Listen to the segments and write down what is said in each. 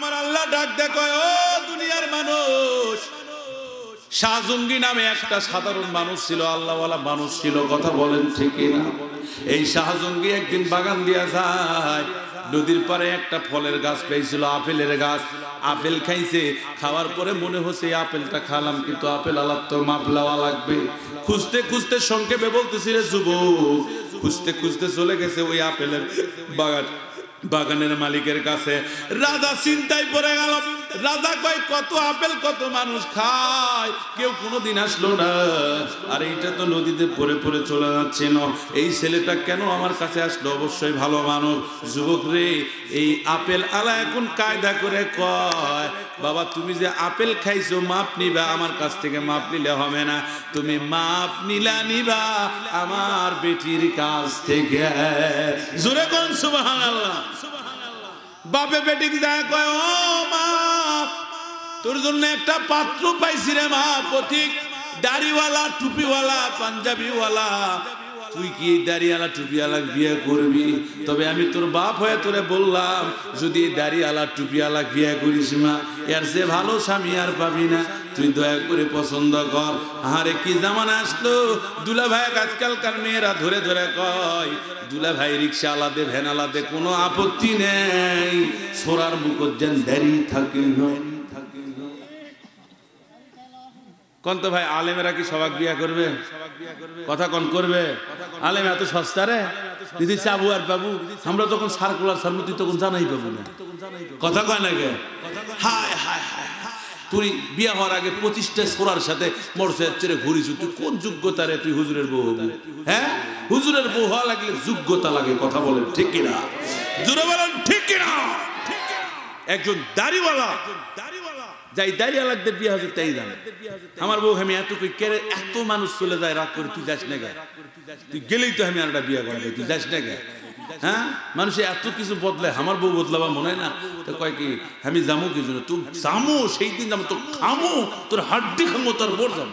আমার আল্লাহ ডাক দেখো ও দুনিয়ার মানুষ, শাহজুঙ্গি নামে একটা সাধারণ মানুষ ছিল, আল্লাহওয়ালা মানুষ ছিল, কথা বলেন ঠিকই না? এই শাহজুঙ্গি একদিন বাগান দিয়া যায়, নদীর পারে একটা ফলের গাছ পেয়েছিল, আপেলের গাছ। আপেল খাইছে, খাওয়ার পরে মনে হচ্ছে আপেলটা খালাম, কিন্তু আপেল আলাপ তো মাপ লওয়া লাগবে। খুঁজতে খুঁজতে সংক্ষেপে বলতেছি রে যুবক, খুঁজতে খুঁজতে চলে গেছে ওই আপেলের বাগান। বাগানের মালিকের কাছে রাজা চিন্তায় পড়ে গেল। রাজা কয়, কত আপেল, কত মানুষ খায়। কেউ কোনোদিন আসলো না। আর এইটা তো নদীতে পড়ে পড়ে চলে যাচ্ছে না। এই ছেলেটা কেন আমার কাছে আসলো? অবশ্যই ভালো মানুষ। যুবক রে, এই আপেল আলা এখন কায়দা করে কয়, বাবা, তুমি যে আপেল খাইছো, মাপ নিবা। আমার কাছ থেকে মাপ নিলে হবে না। তুমি মাপ নিলা নিবা আমার বেটির কাছ থেকে। জোরে কোন, সুবহানাল্লাহ। বাপে বেটিক যায় কয়, ও মা তোর জন্য একটা পাত্র পাইছি রে মা, পথিক। দাড়িওয়ালা, টুপিওয়ালা, পাঞ্জাবিওয়ালা। তুই কি দাড়িওয়ালা টুপিওয়ালা বিয়ে করবি? তবে আমি তোর বাপ হয়ে তোরে বললাম, যদি দাড়িওয়ালা, টুপিওয়ালা বিয়ে করিস মা, এর সে ভালো স্বামী আর পাবি না। তুই দয়া করে পছন্দ কর। আরে কি জামানা আসলো? দুলা ভাই আজকালকার মেয়েরা ধরে ধরে কয় দুলা ভাই রিক্সা আলাদে ভ্যান আলাদে কোনো আপত্তি নেই। সোরার মুখর যেন দাঁড়িয়ে থাকে না কোন তো ভাই আলেমেরা কি সবাক বিয়া করবে? কথা কোন করবে? আলেম এত সস্তা রে? দিদি চাবু আর বাবু, আমরা তখন সার্কুলার সার্মতি তখন জানাই পাবো না। কথা কয় না তুই বিয়ে হওয়ার আগে পঁচিশটা সোরার সাথে মোটরসাইকেল চেড়ে ঘুরিস। তুই কোন যোগ্যতা রে? তুই হুজুরের বউ হবি। হ্যাঁ? হুজুরের বউ হওয়া লাগলে যোগ্যতা লাগে, কথা বলেন ঠিক কিনা? জুড়ে বলেন, ঠিক কিনা? একজন দাড়িওয়ালা যাই দাড়িওয়ালাদের বিয়ে হচ্ছে তাই জানে। আমার বউ আমি এত কই কেড়ে, এত মানুষ চলে যায় রাগ করে, তুই যাস না গে। তুই গেলেই তো আমি আর একটা বিয়ে করাবে, তুই যাস না গে। হ্যাঁ? মানুষে এত কিছু বদলে আমার বউ বদলাবা মনে হয় না? তো কয় কি, আমি যামু কি জন্য? তুই যামু, সেই দিন যাব তো খামু, তোর হাড্ডি খামো, তোর বোর যাব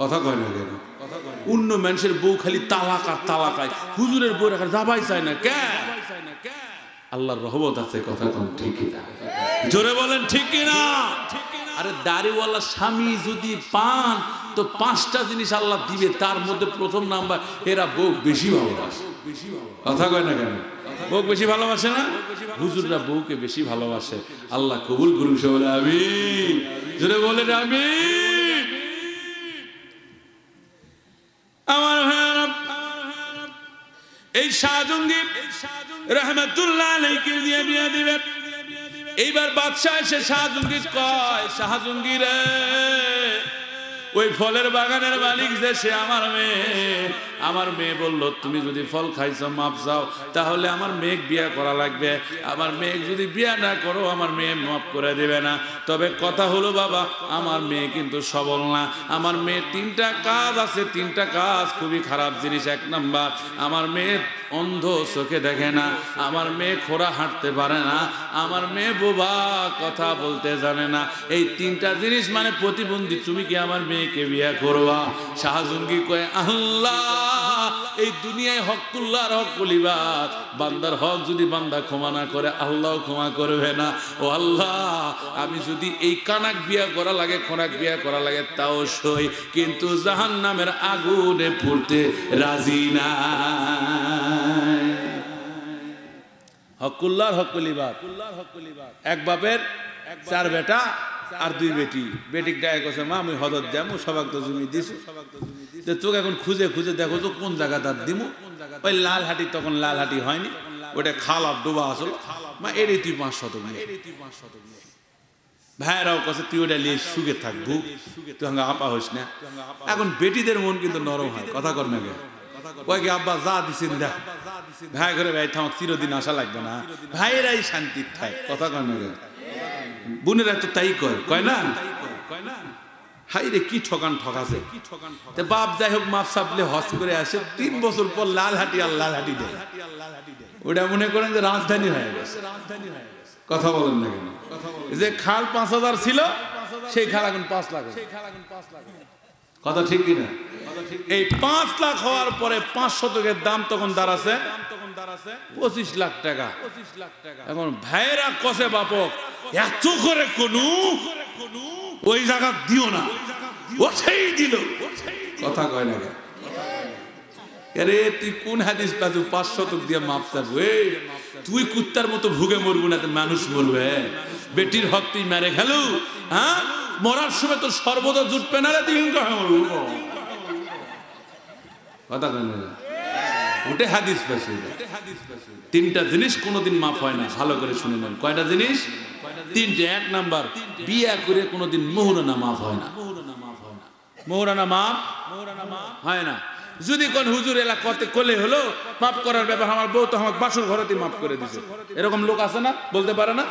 কথা কয় না কেন? অন্য মানুষের বউ খালি তালাক তালাকায় হুজুরের বউ রাখার যাবাই চায় না। কে? আল্লাহর রহমত আছে কথা কোন ঠিকই না জোরে বলেন ঠিক না আরে দাড়িওয়ালা স্বামী যদি পান তো পাঁচটা জিনিস আল্লাহ দিবে তার মধ্যে প্রথম নাম্বার এরা বউ বেশি ভালোবাসে। কথা কয় না কেন? বউ বেশি ভালোবাসে না? হুজুররা বউকে বেশি ভালোবাসে। আল্লাহ কবুল করুন সে বলে আমি জোরে বলেন আমি আমার ভাইয়ারা, এই শাহজঙ্গি রহমতুল্লাহ আলাইকে দিয়ে বিয়ে দিবে। এইবার বাদশাহ এসে শাহজঙ্গি কয় শাহজঙ্গি রে, ওই ফলের বাগানের মালিক যে সে আমার মেয়ে। আমার মেয়ে বলল, তুমি যদি ফল খাইছো, মাপ চাও, তাহলে আমার মেয়ে বিয়ে করা লাগবে। আমার মেয়ে যদি বিয়া না করো, আমার মেয়ে মাফ করে দেবে না। তবে কথা হলো, বাবা, আমার মেয়ে কিন্তু সবল না। আমার মেয়ে তিনটা কাজ আছে, তিনটা কাজ খুবই খারাপ জিনিস। এক নাম্বার, আমার মেয়ে অন্ধ চোখে দেখে না, আমার মেয়ে খোরা হাঁটতে পারে না, আমার মেয়ে বোবা কথা বলতে জানে না। এই তিনটা জিনিস মানে প্রতিবন্ধী, তুমি কি আমার মেয়েকে বিয়ে করবা? শাহজুঙ্গি কয়ে, আল্লাহ, এই দুনিয়ায় হকুল্লাহর হক কলিবাদ বান্দার হক যদি বান্দা ক্ষমা না করে, আল্লাহ ক্ষমা করবে না। ও আল্লাহ, আমি যদি এই কানাক বিয়া করা লাগে খোনাক বিয়া করা লাগে, তাও সই। কিন্তু জাহান নামের আগুনে পড়তে রাজি না। হকুল্লার হকুলিবাদ এক বাপের, চার বেটা আর দুই বেটি। বেটিক ডায় কছে মা, আমি হদর যাব সবাক তো জমি দিছো। তো চোখ এখন খুঁজে খুঁজে দেখো তো কোন জায়গা তার দিমু। ওই লাল হাটি, তখন লাল হাটি হয়নি। ওটা খালা ডোবা আসলো। মা এর তুই পাঁচ শত ভাইরাও কাছে তুই ওটা নিয়ে সুখে থাকব। তুই আপা হইস না। এখন বেটিদের মন কিন্তু নরম হয়, কথা কর না কয় কি, আব্বা, যা দিছেন দেখ। ভাই ঘরে ভাই থামক, চিরদিন আসা লাগবে না। ভাইয়েরাই শান্তি থাক কথা কর না বোনেরা তো তাই কয় কয় না? হাই রে কি ঠকান ঠকাছে তে বাপ যাই হোক, মাপ সাপলে হস করে আসে, তিন বছর পর লাল হাটি আর লাল হাটি দেয়। ওটা মনে করেন যে রাজধানী হয়ে গেছে। রাজধানী কথা বলেন না কেন? যে খাল পাঁচ হাজার ছিল, সেই খাল এখন পাঁচ লাখ। কথা ঠিক কিনা? এই পাঁচ লাখ হওয়ার পরে পাঁচ শতকের দাম তখন দাঁড়াছে পঁচিশ লাখ টাকা। এখন ভাইয়েরা কষে বাপক এত করে কোনো ওই জায়গা দিও না। ওঠেই দিল। কথা কয় না আরে তুই কোন হাদিস পাজু পাঁচ শতক দিয়ে মাপ চাবো? তুই কুত্তার মতো ভুগে মরবো না তো মানুষ মরবে। বেটির হক তুই মেরে খেলু হ্যাঁ? মরার সময় তোর সর্বদা না হিংসা হয়ে মরবো কথা কেন ওটে হাদিস পাশে তিনটা জিনিস কোনোদিন মাফ হয় না, ভালো করে শুনে নেন। কয়টা জিনিস? তিনটে। এক নাম্বার, বিয়া করে কোনোদিন মোহরানা মাফ হয় না। মোহরানা মাফ হয় না। যদি কোন হুজুর এলা কতে কোলে হলো, মাফ করার ব্যাপার, আমার বউ তো আমার বাসর ঘরেতে মাফ করে দিছে। এরকম লোক আছে না বলতে পারে না?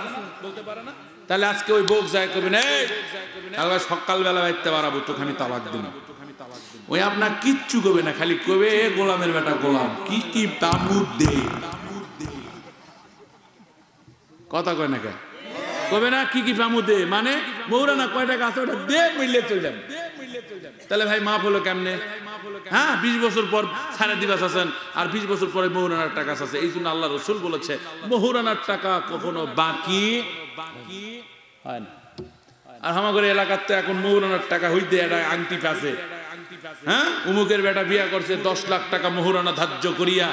বলতে পারে না? তাহলে আজকে ওই বোক যায় করবেন এই কালকে সকালবেলা বাইতে পারাবো তোকে আমি তালাক দিন ওই আপনার কিচ্ছু কবে না, খালি কবে গোলামের বেটা গোলাম, কি কি তামুদ দে। কথা কয় না কবে না, কি কি পামু দে? মানে মৌরানা কয় টাকা আছে, ওটা দে, মিললে চলে যাবে। তাহলে ভাই মাফ হলো কেমনে? হ্যাঁ বিশ বছর পর সাড়ে দিবাস আছেন, আর বিশ বছর পরে মহুরানার টাকা আছে। এই জন্য আল্লাহ রসুল বলেছে মহুরানার টাকা কখনো বাকি বাকি? হয় না আর আমাদের এলাকার তো এখন মহুরানার টাকা হইতে একটা আংটি পাশে হ্যাঁ? উমুকের বেটা বিয়া করছে দশ লাখ টাকা মোহরানা ধার্য করিয়া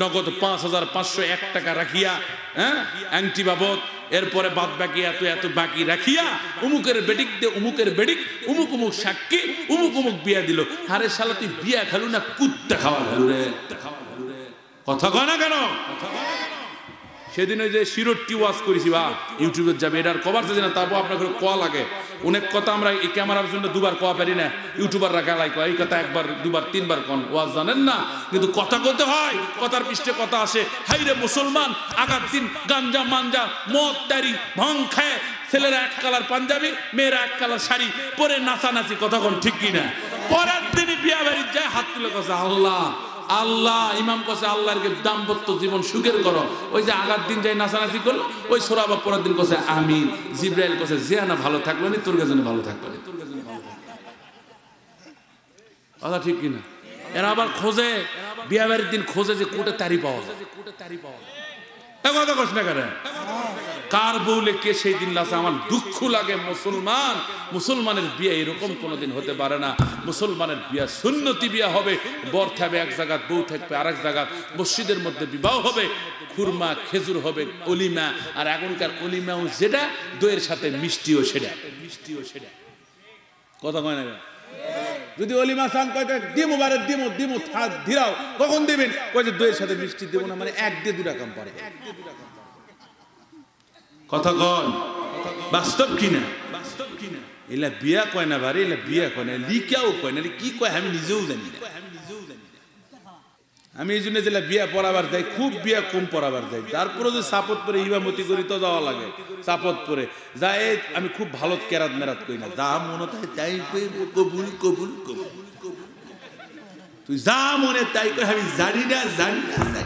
নগদ পাঁচ হাজার পাঁচশো এক টাকা রাখিয়া হ্যাঁ? আংটি বাবদ এরপরে বাদ বাকি এত এত বাকি রাখিয়া উমুকের বেডিক দে উমুকের বেডিক উমুক উমুক সাক্ষী উমুক উমুক বিয়া দিল। আরে শালা তুই বিয়া খেলু না কুত্তা খাওয়া খেলু রে? কথা কয় না কেন? সেদিন ওই যে শিরোরটি ওয়াজ করেছি বা ইউটিউবে যাবে, এটার কভার চাইছে না, তারপর আপনার কোয়া লাগে। অনেক কথা আমরা এই ক্যামেরার জন্য দুবার কোয়া পারি না। ইউটিউবাররা গালাই কয়, এই কথা একবার, দুবার, তিনবার কন ওয়াজ জানেন না? কিন্তু কথা বলতে হয়, কথার পৃষ্ঠে কথা আসে। হাই রে মুসলমান, আগার দিন গাঞ্জা, মাঞ্জা, মদ তারি ভং খায়। ছেলেরা এক কালার পাঞ্জাবি, মেয়েরা এক কালার শাড়ি। পরে নাচানাচি, কথা কোন ঠিক কিনা? পরের দিনই বিয়া বাড়ির যায়, হাত তুলে কথা আল্লাহ আল্লাহ, ইমাম কসে আল্লাহর দাম্পত্য জীবন সুখের করো। ওই যে আগার দিন যাই নাচানাচি করল, ওই সোরা বা পরের দিন কসে আমি জিব্রাইল কসে জিয়ানা ভালো থাকল নি, তোর কাছে ভালো থাকল কথা ঠিক কিনা? এরা আবার খোঁজে, বিয়া বাড়ির দিন খোঁজে যে কোটে তারি পাওয়া যায়। কোটে তারি পাওয়া যায় কথা কস না কার বউলে কে সেই দিন লাসে আমার দুঃখ লাগে মুসলমান। মুসলমানের বিয়ে এরকম কোনোদিন হতে পারে না। মুসলমানের বিয়া সুন্নতি বিয়া হবে। বর থাকবে এক জায়গা বউ থাকবে আর এক জায়গা মসজিদের মধ্যে বিবাহ হবে। খুরমা, খেজুর হবে, অলিমা। আর এখনকার অলিমাও যেটা দইয়ের সাথে মিষ্টিও সেটা মিষ্টিও সেটা কথা কয় না যদি অলিমা চান, কয় দিমু বারে, দিমু থাক ধীরাও কখন দিবেন? কয় যে, দইয়ের সাথে মিষ্টি দেবো না। মানে এক দিয়ে দুটা কম পারে কথা কন। বাস্তব কিনা? বাস্তব কিনা এলা বিয়া কয় না বারে এলা বিয়া কয় না। লিকাও কয় না কি কয় আমি নিজেও জানি না। আমি এই জন্য যেটা বিয়া পড়াবার যাই খুব বিয়া কম পড়াবার যাই। তারপরে যে সাপত পরে ইবামতি করি তো যাওয়া লাগে সাপত পরে। যাই আমি খুব ভালো কেরাত মেরাত করি না। যা মনে তাই কইব, কবুল কবুল কবুল। তুই যা মনে তাই কই আমি জানি না, জানি না।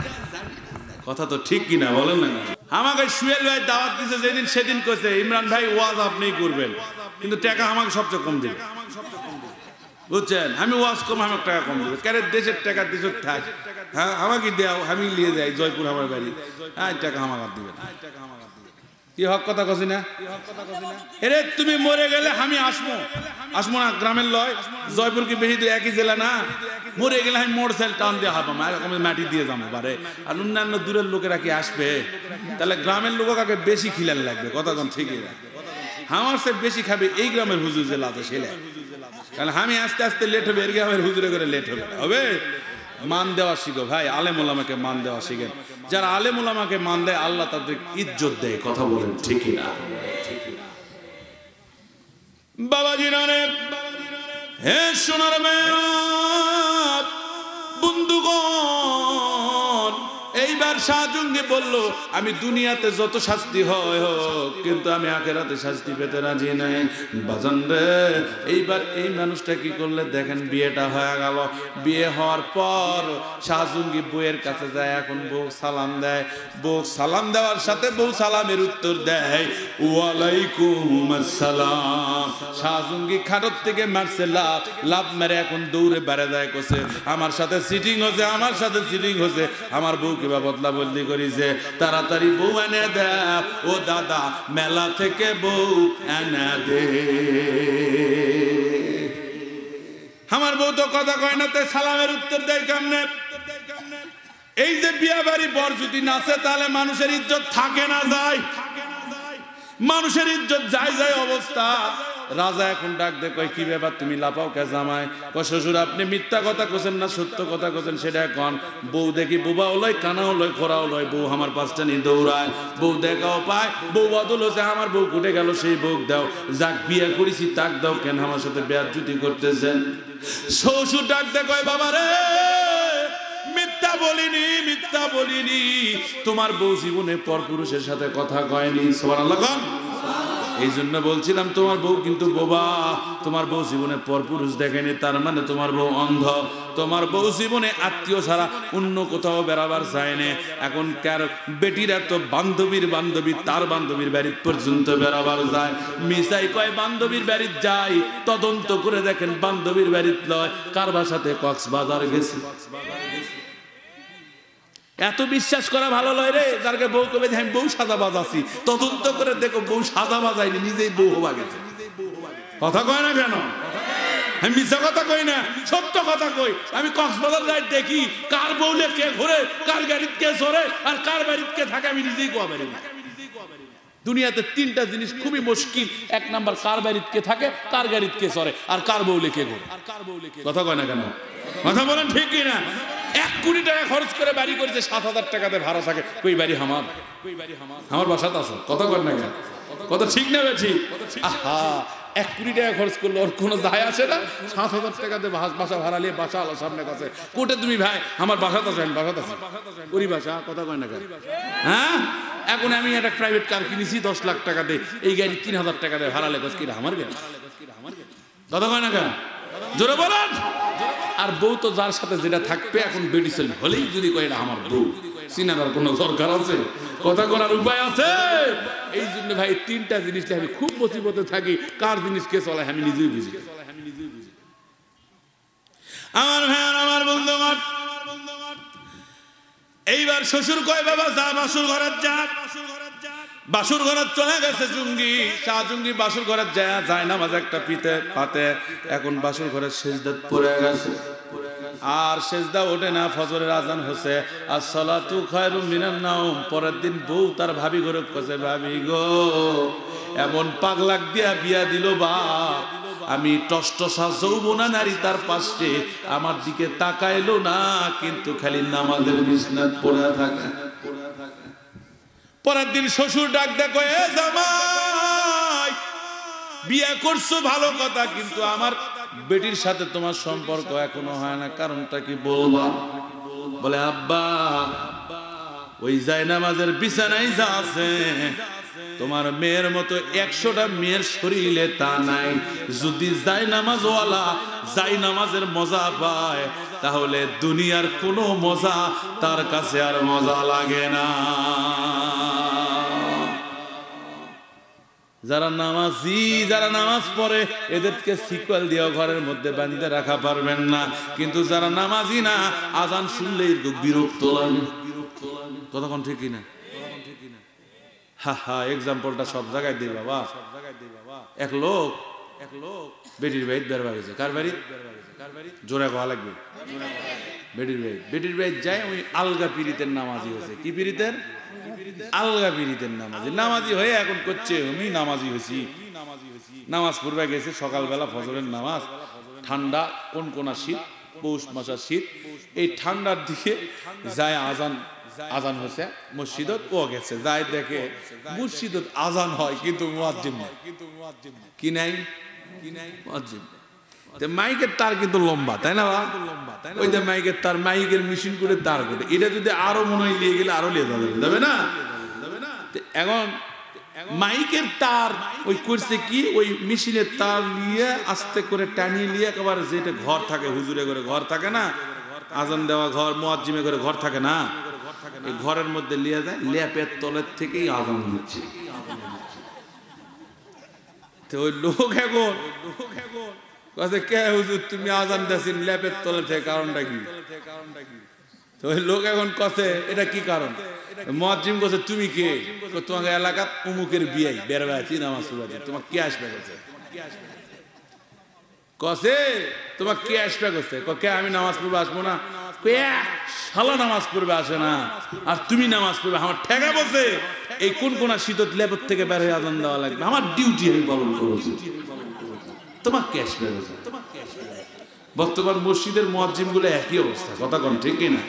কথা তো ঠিক কিনা বলেন না। আমাকে সুয়েল ভাই দাওয়াত দিছে, যেদিন সেদিন কইছে, ইমরান ভাই, ওয়াজ আপনি করবেন। কিন্তু টাকা আমাকে সবচেয়ে কম দিবে বুঝছেন? আমি ওয়াজ কম আমাকে টাকা কম দেবে কেন দেশের টাকা দেশের থাক। হ্যাঁ আমাকে দেও, আমি নিয়ে যাই, জয়পুর আমার বাড়ি। হ্যাঁ টাকা আমাকে দিবেন কি হক কথা কছি না? এরে, তুমি মরে গেলে আমি আসব আসব না, গ্রামের লয়। জয়পুর কি বেশি একই জেলা না? মরে গেলে আমি মোটর সাইকেল টান দিয়ে হাবাম আমি মাটি দিয়ে যাব পারে আর অন্যান্য দূরের লোকেরা কি আসবে? তাহলে গ্রামের লোক কাকে বেশি খিলান লাগবে? কথা ঠিকই আমার সে বেশি খাবে, এই গ্রামের হুজুর জেলা আছে সেলে তাহলে আমি আস্তে আস্তে লেট হবে এর গ্রামের হুজুরে করে লেট হবে। হবে? মান দেওয়া শিখো, ভাই, আলেম ওলামাকে মান দেওয়া শিখেন। যারা আলেম ওলামাকে মান দেয়, আল্লাহ তাদের ইজ্জত দেয়, কথা বলেন ঠিকই না বাবাজি রে হে সোনার মেয়ে বন্ধুগণ এইবার শাহজঙ্গি বলল, আমি দুনিয়াতে যত শাস্তি হয় হোক, কিন্তু আমি আখেরাতে শাস্তি পেতে রাজি নাই। বাজান রে, এইবার এই মানুষটা কি করলে? দেখেন বিয়েটা হয়ে গেল। বিয়ে হওয়ার পর শাহজঙ্গি বউয়ের কাছে যায়, এখন বউ সালাম দেয়। বউ সালাম দেওয়ার সাথে বউ সালামের উত্তর দেয়, ওয়ালাইকুম আসসালাম। শাহজঙ্গি খাটত থেকে মারছে লাভ লাভ মেরে এখন দৌড়ে বেড়ে যায় কোসে। আমার সাথে সিটিং হচ্ছে আমার সাথে সিটিং হচ্ছে আমার বউ কিবা বদলা বদলি করিছে। তাড়াতাড়ি বউ এনে দেও ও দাদা, মেলা থেকে বউ এনে দে। আমার বউ তো কথা কয় না তাই সালামের উত্তর দেয় কেমনে? এই যে বিয়া বাড়ি বর যদি নাচে, তাহলে মানুষের ইজ্জত থাকে না যায়? মানুষের ইজ্জত যায় যায় অবস্থা। রাজা এখন ডাক দে কয়, কি ব্যাপার? তুমি লাপাও কে জামাই কয়, শ্বশুর, আপনি মিথ্যা কথা কোছেন না, সত্য কথা কোছেন সেটা এখন। বউ দেখি বুবা লয়, কানাও লয়, খোরাও লয়, বউ আমার পাঁচটা নিয়ে দৌড়ায়। বউ দেখাও পায়, বউ বদল হচ্ছে আমার বউ কুটে গেল, সেই বউ দাও। যাক, বিয়ে করেছি, তাক দাও, কেন আমার সাথে বেয়ার জুতি করতেছেন? শ্বশুর ডাক দে কয়, বাবা রে, মিথ্যা বলিনি মিথ্যা বলিনি। তোমার বউ জীবনে পর পুরুষের সাথে কথা কয়নি। সুবহানাল্লাহ, কোন। এই জন্য বলছিলাম, তোমার বউ কিন্তু বোবা। তোমার বউ জীবনে পর পুরুষ দেখেনি, তার মানে তোমার বউ অন্ধ। তোমার বউ জীবনে আত্মীয় ছাড়া অন্য কোথাও বেড়াবার চায়নি এখন কার বেটিরা তো বান্ধবীর বান্ধবী, তার বান্ধবীর বাড়ি পর্যন্ত বেড়াবার যায়। মিসাই কয়, বান্ধবীর বাড়ির যাই, তদন্ত করে দেখেন বান্ধবীর বাড়ির লয় কার বাসাতে কক্সবাজার গেছে? এত বিশ্বাস করা ভালো লয় রে, যারকে বউ কবে আমি বউ সাদা বাজাছি তদন্ত করে দেখো বউ সাদা বাজাইনি নিজেই বউ হবা গেছে। কথা কয় না কেন? আমি মিথ্যা কথা কই না, সত্য কথা কই। আমি কক্সবাজার যাই দেখি, কার বউলে কে ঘুরে, কার গাড়িতে কে চড়ে, আর কার বাড়িতে কে থাকে আমি নিজেই কোয়া পারি না। দুনিয়াতে তিনটা জিনিস খুবই মুশকিল। এক নাম্বার, কার বাড়িতে কে থাকে, কার গাড়িতে কে চড়ে, আর কার বউলে কে ঘুরে। আর কার বউলে কে কথা কয় না কেন? কথা বলেন ঠিক না এক কোটি টাকা খরচ করে বাড়ি করেছে, সাত হাজার টাকাতে ভাড়া থাকে। কই বাড়ি বাড়ি আমার বাসাতে আসো, কথা কর না কেন? কথা ঠিক না বেছি আহা, এক কোটি টাকা খরচ করল ওর কোনো দায় আসে না? সাত হাজার টাকাতে বাসা ভাড়া নিয়ে বাসা আলো সামনে কাছে। কোটে তুমি ভাই, আমার বাসাতে আসেন বাসাতে আসেন ওরই বাসা, কথা কয় না কেন? হ্যাঁ? এখন আমি একটা প্রাইভেট কার কিনেছি, দশ লাখ টাকা টাকাতে। এই গাড়ি তিন হাজার টাকাতে ভাড়া লেগেছে কিনা আমার গাড়ি? দাদা কয় না কেন? জোরে বলেন। আর বউ তো যার সাথে যেটা থাকবে, এখন বেডিসেল হলেই যদি কয় এটা আমার বউ। সিনার কোনো দরকার আছে? কথা করার উপায় আছে? এই জন্য ভাই, তিনটা জিনিস আমি খুব মুসিবতে থাকি। কার জিনিস কে চলে, আমি নিজেই বুঝি। আমার ভাই আমার বন্ধু এইবার শ্বশুর কয়, বাবা, যা বাসুর ঘরের যা বাসুর ঘরের চলে গেছে জুঙ্গি। শাহ জুঙ্গি বাসুর ঘরের যায় যায় না, মাঝে একটা পিতে পাতে। এখন বাসুর ঘরের শেষদাত পড়ে গেছে। আর সেজদা ওঠে না, ফজরের আজান হচ্ছে। আর সলা তু খয়রু মিনার নাওম, পরের দিন বউ তার ভাবি ঘরে কছে ভাবি গো, এমন পাগলাক দিয়া বিয়া দিল বা, আমি টসটসা যৌবনা নারী তার পাশে, আমার দিকে তাকাইলো না, কিন্তু খালি নামাজের বিছনাত পড়ে থাকে। পরের দিন শ্বশুর ডাক দেখো এ জামাই, বিয়ে করছ, ভালো কথা, কিন্তু আমার বেটির সাথে তোমার সম্পর্ক এখনও হয় না, কারণটা কি বলবা? বলে, আব্বা, ওই জায়নামাজের বিছানায় যা আছে, তোমার মেয়ের মতো একশোটা মেয়ের শরীরে তা নাই। যদি যাই নামাজওয়ালা যাই নামাজের মজা পায়, তাহলে দুনিয়ার কোনো মজা তার কাছে আর মজা লাগে না। যারা নামাজি, যারা নামাজ পড়ে, এদেরকে সিকুয়াল দিয়েও ঘরের মধ্যে বাঁধিতে রাখা পারবেন না। কিন্তু যারা নামাজি না, আজান শুনলেই তো বিরক্ত লাগে। কতক্ষণ ঠিক না হা হা এক্সাম্পলটা সব জায়গায় বাবা। এক লোক এক লোক লাগবে। বেটির বেটির যায়, ওই আলগা নামাজি হয়েছে। কি পিরিতের আলগা পিরিতের নামাজি। নামাজি হয়ে এখন করছে আমি, নামাজি হয়েছি। নামাজ পড়বে গেছে, সকালবেলা ফজরের নামাজ। ঠান্ডা কোন কোনা শীত? পৌষ মাসের শীত। এই ঠান্ডার দিকে যায় আজান আজান হয়েছে মসজিদত। ও গেছে যাই দেখে মসজিদত আজান হয়, কিন্তু মুয়াজ্জিম নাই। কি নাই? কি নাই মুয়াজ্জিম নাই। মাইকের তার কিন্তু লম্বা, তাই না বাবা? ওই যে মাইকের তার মাইকের মেশিন করে তার করে এটা যদি আরও মনে হয় নিয়ে গেলে আরও নিয়ে যাবে যাবে না? এখন মাইকের তার ওই করছে কি? ওই মেশিনের তার নিয়ে আস্তে করে টানিয়ে নিয়ে একেবারে যেটা ঘর থাকে, হুজুরে করে ঘর থাকে না? আজান দেওয়া ঘর, মোয়াজ্জিমে করে ঘর থাকে না? এই ঘরের মধ্যে লিয়ে যায়, ল্যাপের তলের থেকেই আজান দিচ্ছে। তো ওই লোক এখন লোক এখন তুমি আজান ল্যাপের থেকে কারণটা কি? লোক এখন এটা কি কারণ? মজ্জিম কছে তুমি কে? তোমাকে এলাকাত উমুকের বিয়াই আছি নামাজ তোমার কে আসবে? কছে তোমার কে আসবে? কছে কে, আমি নামাজ পড়বে, আসব না? শালা নামাজ পড়বে, আসে না। আর তুমি নামাজ পড়বে, আমার ঠেকা বসে এই কোন কোন শীতত লেবর থেকে বের হয়ে আদান দেওয়া লাগবে। আমার ডিউটি আমি পালন করছি। তোমার কে আসবে কছে? বর্তমান মসজিদের মুয়াজ্জিমগুলো একই অবস্থা, কথা কোন ঠিক না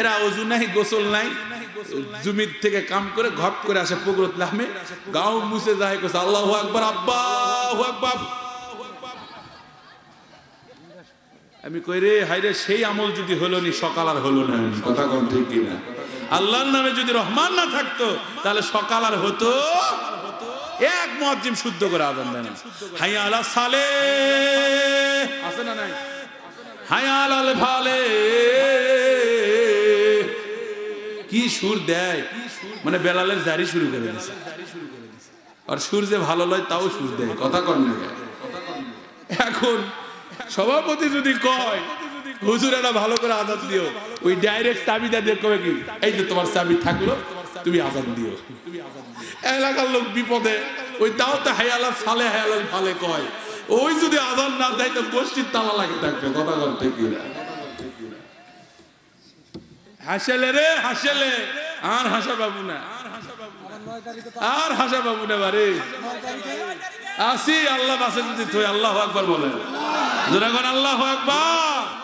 এরা অজু নাই, গোসল নাই, জমির থেকে কাম করে ঘপ করে আসে পুকুরত নামে গাও মুছে যায় কোসে আল্লাহ আকবার আব্বা আকবার। আমি কই রে হাইরে সেই আমল যদি হলো নি সকাল আর হলো না, কথা কোন ঠিক কিনা? আল্লাহর নামে যদি রহমান না থাকতো, তাহলে সকাল আর হতো মুয়াজ্জিম শুদ্ধ করে আজান দেন হাইয়া আলা সালে। আছে না নাই? হাইয়া আলাল ফালে। কি সুর দেয়? মানে বেলালের জারি শুরু করে দিছে। আর সুর যে ভালো লয় তাও সুর দেয়। কথা কন না এখন সভাপতি যদি কয় হুজুর এটা ভালো করে আজাদ দিও। ওই ডাইরেক্ট চাবিটা দিয়ে কবে কি? এই যে তোমার চাবি থাকল তুমি আজাদ দিও। এলাকার লোক বিপদে। ওই তাও তো হায়ালা ফালে হায়ালাল ফালে কয়। ওই যদি আজান না দেয়, তো গোষ্ঠীর তালা লাগে থাকবে, কথা বলতে কি না হাসেলে রে, হাসেলে। আর হাসা বাবু না। আর হাসা বাবু না বারে আসি, আল্লাহ বাসে যদি তুই আল্লাহ আকবার বলে যেরকম আল্লাহ আকবার।